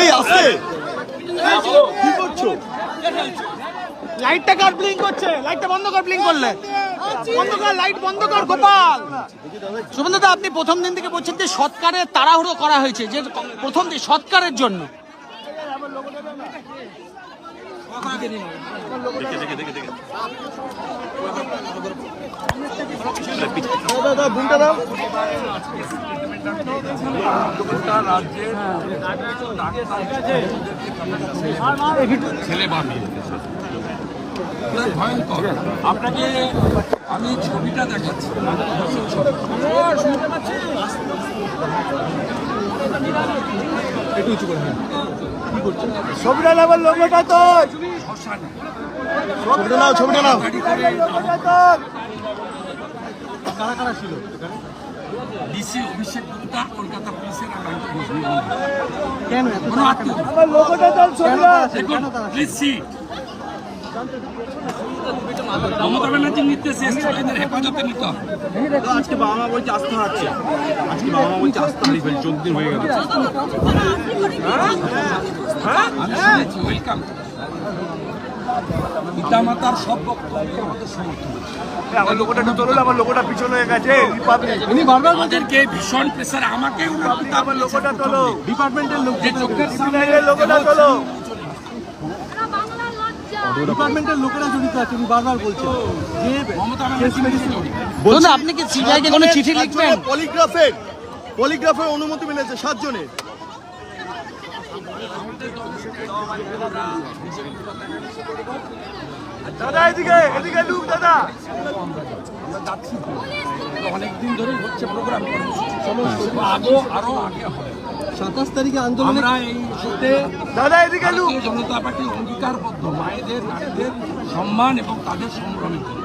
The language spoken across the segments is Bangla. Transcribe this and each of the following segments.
এই আছে। কি করছ? লাইটটা কার ব্লিঙ্ক করছে? লাইটটা বন্ধ কর ব্লিঙ্ক করলে। বন্ধ কর লাইট বন্ধ কর গোপাল। শুভেন্দুদা আপনি প্রথম দিন থেকে বলছেন যে সৎকারের তাড়াহুড়ো করা হয়েছে যে প্রথম দিন সৎকারের জন্য। দাদা বুনটা ছেলে ভয়ঙ্কর আপনাকে আমি ছবিটা দেখাচ্ছি। ছবিটা নেবার লোকটা তো ছবিটা নাও ছবিটা নাও। গাড়ি করে ডিসি অভিষেক গুপ্তা কলকাতা পুলিশের কেন মমতা ব্যানার্জির নির্দেশে এদের হেফাজতে নিতে হবে। আজকে বাবা মা বলছে আসতে হারাচ্ছে আজকে বাবা মা বলছে আসতে হারিয়ে ফেলি চোদ্দ দিন হয়ে গেল। ওয়েলকাম পিতামাতার সব বক্তব্য আমাদের সমর্থন। আমার লোকটা একটু চলুন আমার লোকটা পিছনে হয়ে গেছে রিপাবলিক আমাদেরকে ভীষণ প্রেসার আমাকে আমার লোকটা চলো। ডিপার্টমেন্টের লোক যে চোখের সামনে লোকটা চলো। ডিপার্টমেন্টের লোকেরা জড়িত আছে উনি বারবার বলছেন। যে মমতা বলুন আপনি কি কোনো চিঠি লিখবেন? পলিগ্রাফের পলিগ্রাফের অনুমতি মিলেছে সাতজনের। দাদা এদিকে এদিকে লুক দাদা। অনেকদিন ধরে হচ্ছে প্রোগ্রাম আরও আরও আগে হবে। সাতাশ তারিখে আন্দোলনে আমরা এই ইস্যুতে দাদা এদিকে লুক। জনতা পার্টি অঙ্গীকারবদ্ধ মায়েদের নারীদের সম্মান এবং তাদের সংগ্রামের জন্য।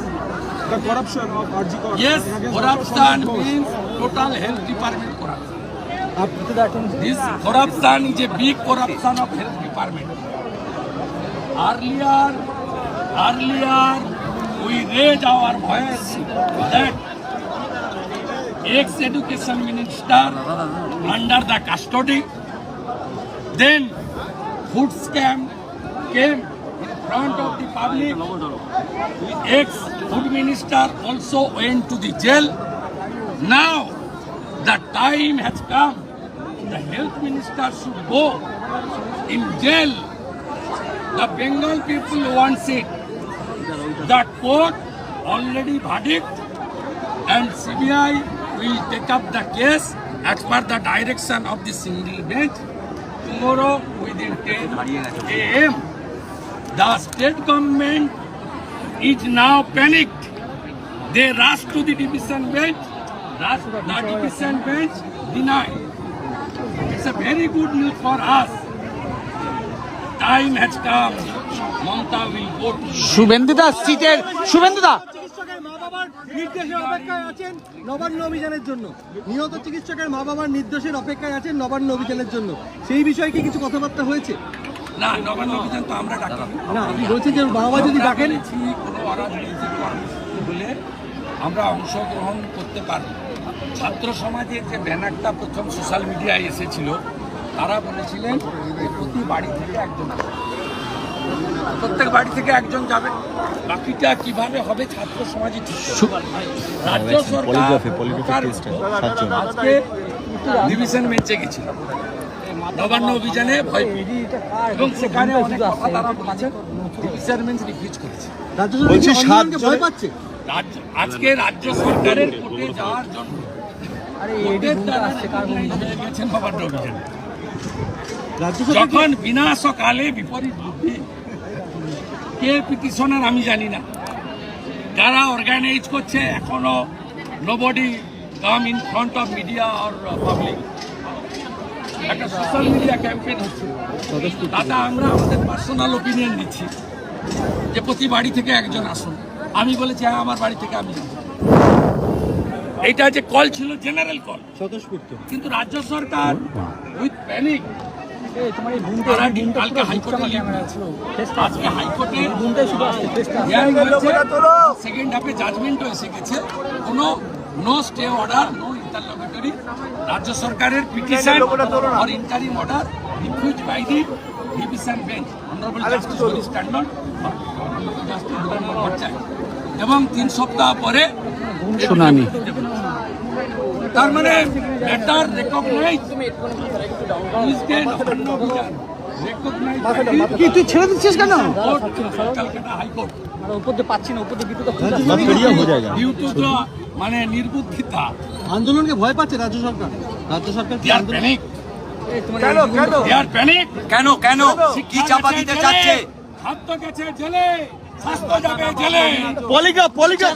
will start this case. Yes, corruption means total health department corruption. This corruption is a big corruption of health department. Earlier, earlier we raised our voice that ex-education minister under the custody, then food scam came front of the public. Ex-food minister also went to the jail. Now the time has come. The health minister should go in jail. The Bengal people wants it. The court already verdict and CBI will take up the case as per the direction of the single bench tomorrow within 10 a.m. The state government is now panicked. They rush to the division bench. Rush, the division bench denied. It's a very good news for us. Time has come. Mamata will go to শুভেন্দুদা সিটের শুভেন্দুদা চিকিৎসকের মা বাবার নির্দেশের অপেক্ষায় আছেন নবান্ন অভিযানের জন্য নিহত চিকিৎসকের মা বাবার নির্দেশের অপেক্ষায় আছেন নবান্ন অভিযানের জন্য সেই বিষয়ে কি কিছু কথাবার্তা হয়েছে না নবান্ন অভিযান তো আমরা ডাকি না আপনি বলছেন যে বাবা যদি ডাকেন? কোনো হলে আমরা অংশগ্রহণ করতে পারব। ছাত্র সমাজের যে ব্যানারটা প্রথম সোশ্যাল মিডিয়ায় এসেছিল তারা বলেছিলেন প্রতি বাড়ি থেকে একজন। প্রত্যেক বাড়ি থেকে একজন যাবে। বাকিটা কীভাবে হবে ছাত্র করবে। রাজ্য সরকার সরকার আজকে ডিভিশন বেঞ্চে গেছিল। নবান্ন অভিযানে ভয়। এবং সেখানে অনেক কথা তারা বলেছেন। ডিভিশন রিফিউজ করেছে। রাজ্য বলছি ভয় পাচ্ছে? আজকে রাজ্য সরকারের কোর্টে যাওয়ার জন্য হয়ে যখন বিনাশকালে বিপরীত বুদ্ধি কে পিটিশনার আমি জানি না। যারা অর্গানাইজ করছে এখনও nobody in front of media or uh, public. একটা সোশ্যাল মিডিয়া ক্যাম্পেইন হচ্ছে। তাতে আমরা আমাদের পার্সোনাল ওপিনিয়ন দিচ্ছি যে প্রতি বাড়ি থেকে একজন আসুন। আমি বলেছি হ্যাঁ আমার বাড়ি থেকে আমি এইটা যে কল ছিল জেনারেল কল স্বতঃস্ফূর্ত। কিন্তু রাজ্য সরকার উইথ প্যানিক কালকে হাইকোর্টে আজকে হাইকোর্টে সেকেন্ড হাফে জাজমেন্টও এসে গেছে। কোনো no stay order no interlocutory রাজ্য সরকারের petition or interim order refuse by the division bench honourable justice Harish Tandon justice Birendra Bhattacharya এবং তিন সপ্তাহ পরে শুনানি তার মানে বেটার রেকগনাইজ তুই ছেড়ে দিচ্ছিস কেন কলকাতা হাইকোর্ট হয়ে যায় ডিউ টু দ্য মানে নির্বুদ্ধিতা। আন্দোলনকে ভয় পাচ্ছে রাজ্য সরকার। রাজ্য সরকার কি আর প্যানিক প্যানিক কেন কেন? কি চাপা দিতে চাচ্ছে? খাদ্য গেছে জেলে। স্বাস্থ্য যাবে জেলে। Polygraph polygraph.